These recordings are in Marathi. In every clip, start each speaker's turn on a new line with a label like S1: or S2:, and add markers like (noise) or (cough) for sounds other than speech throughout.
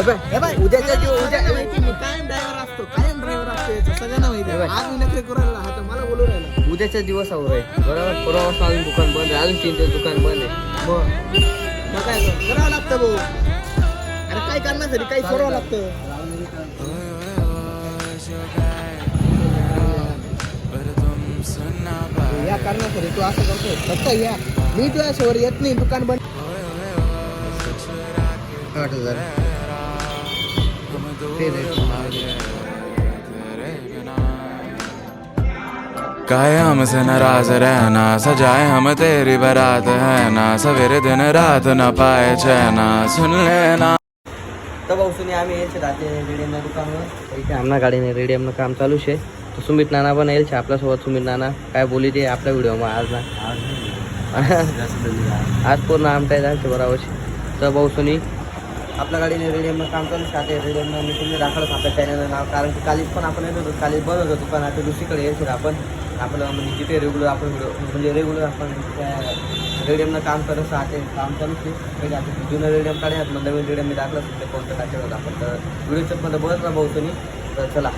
S1: हे हे उद्याच्या दिवस उद्या. कायम ड्रायव्हर असतो कायम ड्रायव्हर असतो याचा सगळ्यांना माहिती आहे. आज मी नखरे करू राहिला हा तर मला बोलू राहिला.
S2: उद्याच्या दिवसावर आहे बरोबर? परवापासून अजून दुकान बंद आहे अजून तीन दिवस दुकान बंद आहे.
S1: मग? मग काय कर- करावं लागतं भाऊ. अरे काय करण्यासाठी काही सोडावं लागतं. या करण्यासाठी तू असं करतो फक्त या. मी तुझ्या शहर येत नाही दुकान बंद. आठ हजार ते रे.
S3: काहे हमसे नाराज रहना सजाए हम तेरी बारात है ना सवेरे दिन रात न पाए चैना सुन लेना।
S2: तर भाऊ सुनी आम्ही यायचे राहते रेडियमला दुकानवर इथे आमना गाडीने रेडियमनं काम चालू शे तर सुमित नाना पण येईल आपल्यासोबत सुमित नाना। काय बोली ते आपल्या व्हिडिओમાં आज ना। आज (laughs) पूर्ण आमच्या जायचे बरोबर. तर भाऊ सुनी आपल्या गाडीने रेडियमनं काम चालू राहते रेडियमनं मी तुम्ही दाखवलं आपल्या चॅनलचं नाव. कारण की कालीच पण आपण येत होतो. कालीच बंद होतं दुकान आता दुसरीकडे येतो आपण. आपलं म्हणजे जिथे रेग्युलर आपण व्हिडिओ म्हणजे रेग्युलर आपण त्या रेडियमनं काम करत राहते काम चालूच आहे पहिले आता जुनं रेडियम काढायत मग नवीन रेडियम मी दाखलं ते कोणतं टाकेल होतं आपण. तर व्हिडिओच्या मध्ये बघत ना भाऊ तुम्ही. तर चला.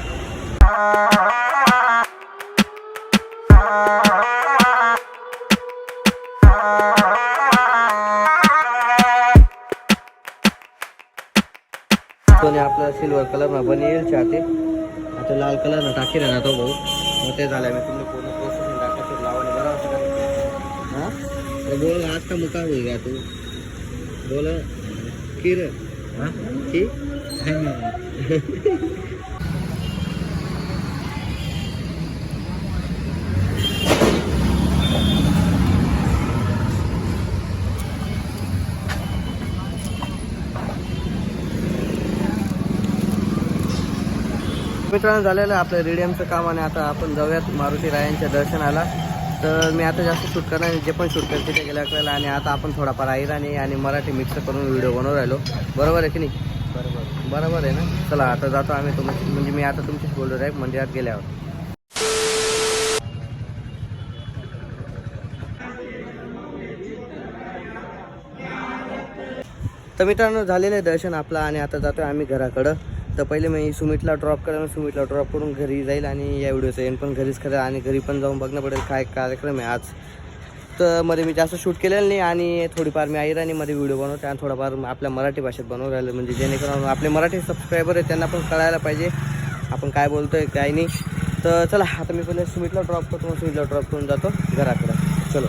S2: कोणी आपलं सिल्वर कलर ना बनेल चाहते. आता लाल कलर ना टाकी ना तो भाऊ. मग ते झालं मी तुम्ही पूर्ण प्रोसेसिंग टाकायचं लावणे बरं असं का? हां? बोल आज का मुका होईल का तू? बोल. (laughs) मित्रांनो झालेलं आपलं रेडियमचं काम आणि आता आपण जाऊयात मारुती रायांच्या दर्शनाला. तर मी आता जास्त शूट करणार नाही. जे पण शूट करते तिथे गेल्या आपल्याला आणि आता आपण थोडाफार आईराणी आणि मराठी मिक्स करून व्हिडिओ बनवून राहिलो. बरोबर आहे की नाही? बरोबर बरोबर आहे ना? चला आता जातो आम्ही तुम म्हणजे मी आता तुमच्याशी बोललो आहे म्हणजे मंदिरात गेल्यावर. तर मित्रांनो झालेलं आहे दर्शन आपलं आणि आता जातोय आम्ही घराकडं. तर पहिले मी सुमितला ड्रॉप करेन सुमितला ड्रॉप करून घरी जाईल आणि या व्हिडिओचं एंड पण घरीच करेल आणि घरी पण जाऊन बघणं पडेल काय कार्यक्रम आहे आज. तर मध्ये मी जास्त शूट केलेलं नाही आणि थोडीफार मी आईराणीमध्ये व्हिडिओ बनवते आणि थोडाफार आपल्या मराठी भाषेत बनवून राहिलं. म्हणजे जेणेकरून आपले मराठी सबस्क्रायबर आहेत त्यांना पण कळायला पाहिजे आपण काय बोलतोय काय नाही. तर चला आता मी पहिले सुमितला ड्रॉप करतो मग सुमितला ड्रॉप करून जातो घराकडं. चलो.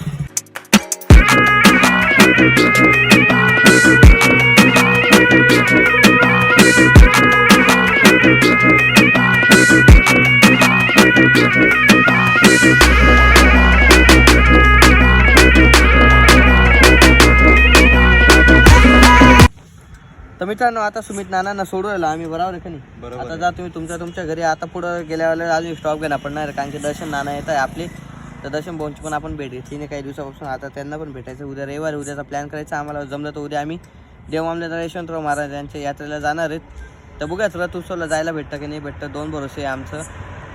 S2: तर मित्रांनो आता सुमित नानांना सोडू राहिलो आम्ही बरोबर आहे का नाही? आता जा तुम्ही तुमच्या तुमच्या घरी. आता पुढं गेल्यावर अजून स्टॉप घेणार पडणार. कारण की दर्शन नाना येत आहे आपले. तर दर्शन भाऊंची पण आपण भेट घेतली काही दिवसापासून. आता त्यांना पण भेटायचं उद्या रविवारी उद्याचा प्लॅन करायचा आम्हाला जमलं तर उद्या आम्ही देवमामलेदार यशवंतराव महाराज यांच्या यात्रेला जाणार आहेत. तर बघूयाच रथ उत्सवला जायला भेटतं की नाही भेटतं? दोन भरोसे आहे आमचं.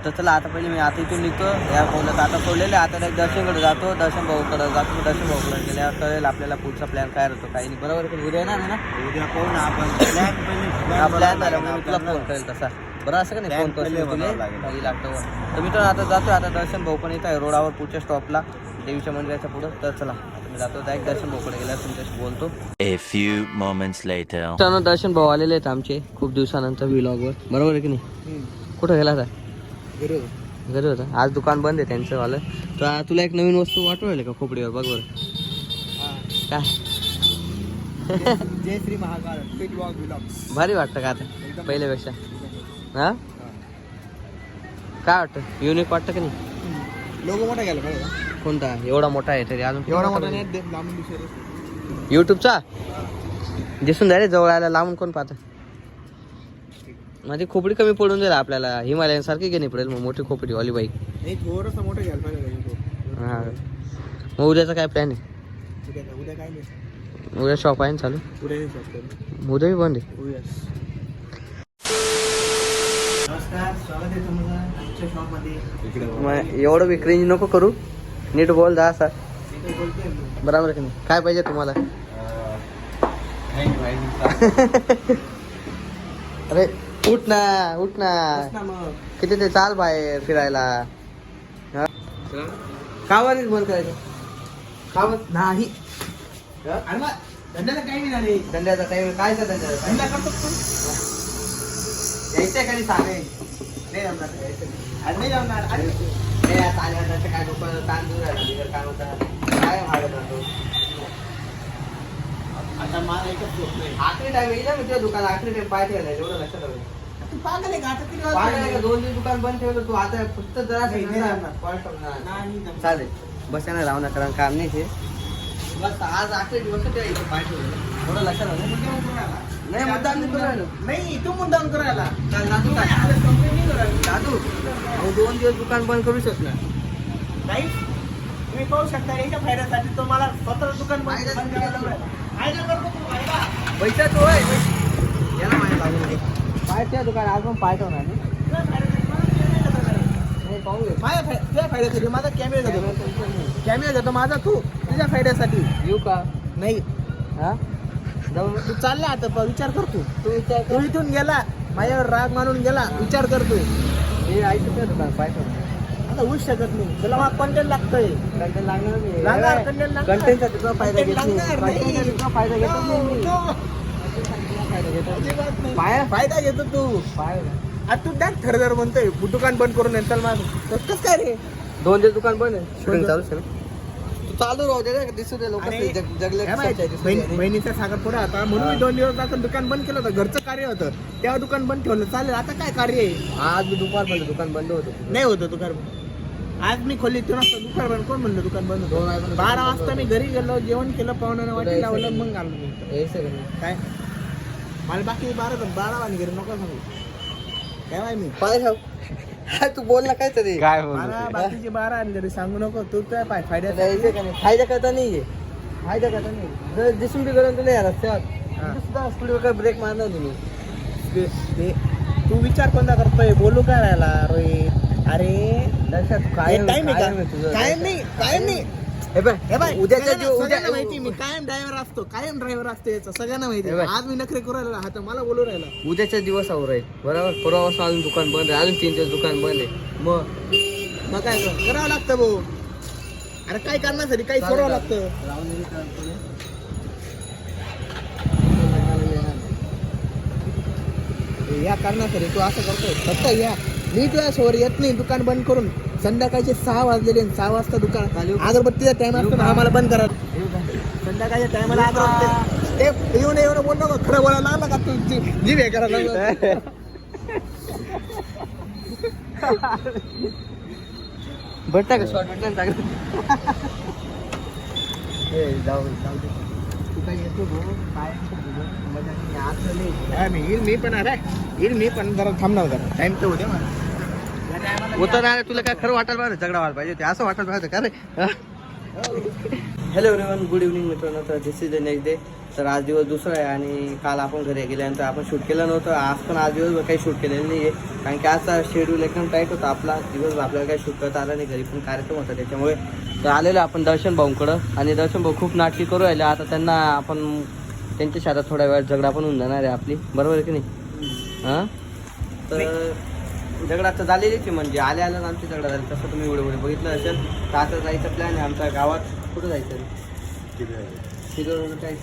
S2: तर चला आता पहिले मी आता इथून निघतो. या भाऊला आता सोडलेलं आहे. आता एक दर्शनकडे जातो. दर्शन भाऊकडे जातो. दर्शन भाऊकडे गेल्यावर कळेल आपल्याला पुढचा प्लॅन काय राहतो काही नाही. बरोबर का? उद्या येणार आहे ना?
S1: उद्या पाहू ना आपण
S2: प्लॅन झाला मी तुला फोन करेल तसा. बरं असं का नाही? फोन करतो मी तुला
S1: लागेल.
S2: काही लागतं. तर मित्रांनो आता जातो. आता दर्शन भाऊ पण येत आहे रोडावर पुढच्या स्टॉपला देवीच्या मंदिराच्या पुढं. तर चला. मी जातो डायरेक्ट दर्शन भाऊकडे तुमच्याशी बोलतो.
S4: A few moments later.
S2: मित्रांनो दर्शन भाऊ आलेले आहेत आमचे खूप दिवसानंतर व्लॉगवर बरोबर आहे की नाही? कुठं गेला होता घरी होता. आज दुकान बंद आहे त्यांचं वालं. तर तुला एक नवीन वस्तू वाटू राहिली का खोपडीवर? बघ बरं. काय?
S1: जय श्री महाकाल
S2: भारी वाटतं का आता? पहिल्यापेक्षा. हा? काय वाटतं? युनिक वाटतं की नाही?
S1: लोगो मोठा गेला?
S2: कोणता? एवढा मोठा आहे तरी अजून
S1: एवढा मोठा नाही दे- लांबून दिसत
S2: युट्यूबचा दिसून जाय रे जवळ आला लांबून कोण पाहतं? माझी खोपडी कमी पडून जाईल आपल्याला. हिमालयन सारखी घेणे पडेल मग मोठी खोपडी वाली बाईक
S1: नाही थोडंसं मोठं घ्यायला पाहिजे का
S2: हा. मग उद्याचा काय प्लॅन आहे?
S1: उद्या काय- उद्या काय नाही.
S2: उद्या शॉप आहे ना चालू?
S1: उद्या नाही
S2: उद्या बी बंद आहे.
S1: उद्या नमस्कार स्वागत आहे तुमचं आमच्या शॉपमध्ये
S2: मग एवढं बी क्रेंज नको करू. नीट बोल
S1: बोलतोय मी.
S2: बरोबर की नाही? काय पाहिजे तुम्हाला? (laughs) अरे उठ ना उठ ना. किती ते चाल बाहेर फिरायला? कावर बंद करायचं. कावर
S1: नाही. धंद्याला काही नाही
S2: धंद्याचा टाइम काय धंद्याचा
S1: करतो तू
S2: यायचंय कधी सांगाय नाही जमणार
S1: नाही जमणार.
S2: आता
S1: मला एकच नाही.
S2: आखरी टाइम येईल ना मी तुझ्या दुकान आखरी टाइम पाय ठेवलाय एवढं लक्षात राहू
S1: तू पागल आहे का? आता किती
S2: पाय
S1: वाजता
S2: नाही का, दोन दिवस दुकान बंद ठेवलं तू आता फक्त जरा
S1: नाही, नाही जमणार.
S2: पॉईंट ठेवणार.
S1: नाही जमणार.
S2: चालेल. बस ना राहू नका कारण काम नाही ते. बस आज आखरी दिवस ते इथे पाय ठेवलं. एवढं लक्षात राहू
S1: तू मुद्दाम करून राहिला.
S2: नाही मुद्दाम नाही करून राहिलो.
S1: नाही तू मुद्दाम
S2: काय?
S1: काय आज complaint नाही करून राहिला.
S2: दादू अहो दोन दिवस दुकान बंद करू शकणार.
S1: नाही तुम्ही पाहू शकता याच्या फायद्यासाठी तो मला स्वतः दुकान बंद करतो
S2: पैसा तो आहे. याला माहिती त्या दुकान आज पण पाय ठेवणार नाही.
S1: तुझ्या फायद्यासाठी मला कॅमेरा घेतो घरी.
S2: नाही, पाहू.
S1: माझ्या तुझ्या फायद्यासाठी माझा कॅमेरा कॅमेरा घेतो माझा तू तुझ्या फायद्यासाठी.
S2: येऊ का?
S1: नाही.
S2: हा?
S1: तू चालला आता विचार कर तू
S2: तू विचार
S1: तू इथून गेला माझ्यावर राग मानून गेला विचार कर तू
S2: हे ऐकतो ठेवणार
S1: आता होऊच शकत नाही कंटेंट लागतंय
S2: कंटेंट लागणार नाही
S1: लागणार, content लागणार.
S2: कंटेंटचा तुझा फायदा घेत
S1: Content
S2: नाही
S1: लागणार,
S2: Content चा
S1: नाही.
S2: तुझा फायदा घेतो नाही मी.
S1: No, no.
S2: फायदा घेतो नाही.
S1: अजिबात नाही.
S2: पाय-
S1: फायदा घेतो तू
S2: पाय
S1: आता तू डाक म्हणतोय दुकान बंद करून माझं कस काय रे
S2: दोन दिवस दुकान बंद आहे शूटिंग. चालू? तू चालू राहू दे रे, दिसू दे लोक जगले
S1: हे माहिती आहे, बहीण- बहिणीचा पुढे होता. म्हणून मी दोन दिवस दाखल दुकान बंद केलं होतं घरचं कार्य होतं. तेव्हा दुकान बंद ठेवलं. चालेल आता काय कार्य आहे?
S2: आज मी दुपार पर्यंत दुकान बंद होतं.
S1: नाही होतं दुकान बंद. आज मी खोली तू नसतं दुकान बंद. कोण म्हणलं दुकान बंद
S2: दोन
S1: होतं बारा वाजता मी घरी गेलो जेवण केलं पाहुण्यानं वाटी लावलं. मग आलो मी
S2: यायचं का नाही?
S1: काय? मला बाकी बारा बारा वाणी घरी नको सांगू काय माहिती मी?
S2: पाय ठेव. हा, (laughs) तू बोल ना काय तरी काय
S1: मला बाकीचे बारा आणि घरी सांगू नको तू काय पाय
S2: का नाही? फायदा करता नाहीये फायदा करता नाही जर दिसून बी करून तुला या रस्त्यावर.
S1: हा.
S2: तू सुद्धा स्पीड ब्रेक मारणार तुम्ही?
S1: ते ते- तू विचार कोणता करतोय? बोलू काय राहिला रोहित अरे
S2: लक्षात काय
S1: टाइम आहे
S2: कायम
S1: का
S2: आहे तुझं.
S1: कायम नाही कायम नाही.
S2: हे बघ
S1: हे
S2: उद्याच्या
S1: सगळ्यांना-
S2: दिवस-
S1: माहिती मी कायम ड्रायव्हर असतो कायम ड्रायव्हर असतो याचा सगळ्यांना माहिती
S2: हे.
S1: आज मी नखरे करू राहिला हा तर मला बोलू राहिला.
S2: उद्याच्या दिवसावर आहे. बरोबर? परवापासून अजून दुकान बंद आहे अजून तीन दिवस दुकान बंद आहे. मग?
S1: मग काय कर- करावं लागतं भाऊ. अरे काय करण्यासाठी काही करावं लागतं. या कारणासाठी तू असं करतोय. फक्त या. मी तुझ्या समोर येत नाही दुकान बंद करून. संध्याकाळचे सहा वाजलेले सहा वाजता दुकान अगरबत्तीचा टाइम असतो ना आम्हाला बंद करा. संध्याकाळच्या टायमाला अगरबत्ती. येऊन येऊन बोल नको खरं बोलायला लागला का तू? जी- हे करायला.
S2: भेटता का शॉर्ट भेटला ए, जाऊ जाऊ
S1: मी पण अरे येईल मी पण जरा थांबणार जरा. टाइम तर होते मला.
S2: उतरणार तुला काय खरं वाटायला पाहिजे झगडा व्हायला पाहिजे. ते असं वाटायला पाहिजे का रे? हॅलो एव्हरीवन गुड इव्हनिंग मित्रांनो. तर this is the next day तर आज दिवस दुसरा आहे आणि काल आपण घरी गेल्यानंतर आपण शूट केलं नव्हतं. आज पण आज दिवसभर काही शूट केलेलं नाही आहे कारण की आजचा शेड्यूल एकदम टाईट होता आपला. दिवसभर आपल्याला काही शूट करता आला नाही घरी पण कार्यक्रम होता त्याच्यामुळे. तर आलेलो आपण दर्शन भाऊंकडं. आणि दर्शन भाऊ खूप नाटकी करू राहिले. आता त्यांना आपण त्यांच्या शाळेत थोड्या वेळ झगडा पण होऊन जाणार आहे आपली. बरोबर आहे की नाही? हां? तर झगडा तर झालेलीच आहे म्हणजे आल्या आल्याच आमची झगडा झाली. तसं तुम्ही एवढे एवढे बघितलं असेल तर आता जायचं प्लॅन आहे. आमच्या गावात कुठं जायचं? शिरोळ काय?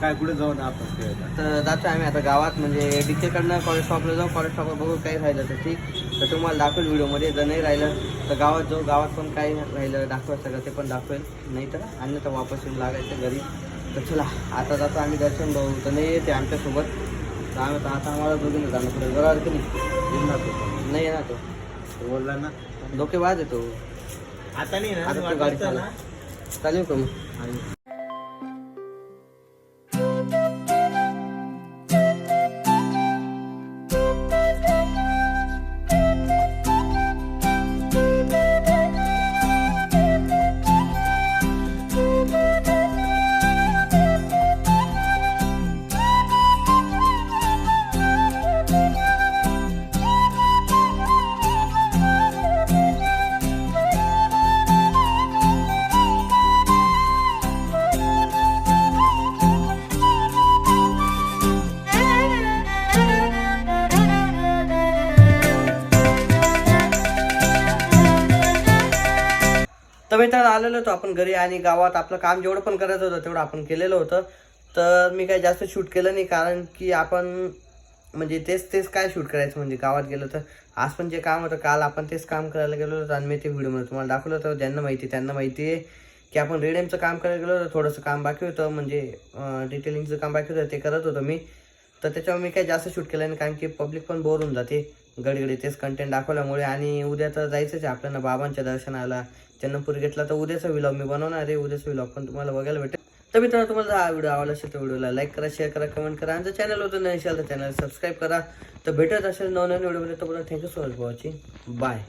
S5: काय कुठे जाऊन आपण
S2: तर जातो आम्ही आता गावात. म्हणजे डीकेकडनं कॉलेज शॉपला जाऊ. कॉलेज शॉपला बघू काही राहिलं तर ठीक. तर तुम्हाला दाखवेल व्हिडिओमध्ये जर नाही राहिलं तर गावात जाऊ. गावात पण काही राहिलं दाखवायचं सगळं. ते पण दाखवेल. नाही तर आणि तर वापस येऊन लागायचं घरी. तर चला आता जातो आम्ही दर्शन भाऊ. तर नाही येते आमच्यासोबत. तर आता आम्हाला दोघींना जाणं पडेल बरोबर की नाही? नाही येणार तो.
S5: बोलला ना.
S2: डोकेबाज येतो
S1: आता नाही ना
S2: आता तू गाडी
S1: वाटतं
S2: चालव.
S1: ना.
S2: चालेल का मग? तर मित्रांनो आलेलो होतो आपण घरी आणि गावात आपलं काम जेवढं पण करायचं होतं तेवढं आपण केलेलं होतं. तर मी काही जास्त शूट केलं नाही कारण की आपण म्हणजे तेच तेच काय शूट करायचं म्हणजे गावात गेलो तर. आज पण जे काम होतं काल आपण तेच काम करायला गेलो होतो आणि मी ते व्हिडिओमध्ये तुम्हाला दाखवलं होतं. ज्यांना माहिती त्यांना माहिती आहे की आपण रेडियमचं काम करायला गेलो होतं थोडंसं काम बाकी होतं म्हणजे डिटेलिंगचं काम बाकी होतं ते करत होतो मी. तर त्याच्यावर मी काही जास्त शूट केलं नाही कारण की पब्लिक पण बोर होऊन जाते. गडगडी तेच कंटेंट दाखवल्यामुळे आणि उद्या तर जायचंच आहे आपल्याला बाबांच्या दर्शनाला. चन्नपूर घेतला तर उद्याचा व्लॉग मी बनवणार आहे. उद्याचा व्लॉग पण तुम्हाला बघायला भेटेल. तर मित्रांनो तुम्हाला हा व्हिडिओ आवडला असेल तर व्हिडिओला लाईक करा शेअर करा कमेंट करा. आणि चॅनल होतं नाही असेल तर चॅनल सबस्क्राईब करा. तर भेटत असेल नवनवीन व्हिडिओमध्ये तोपर्यंत thank you so much for watching bye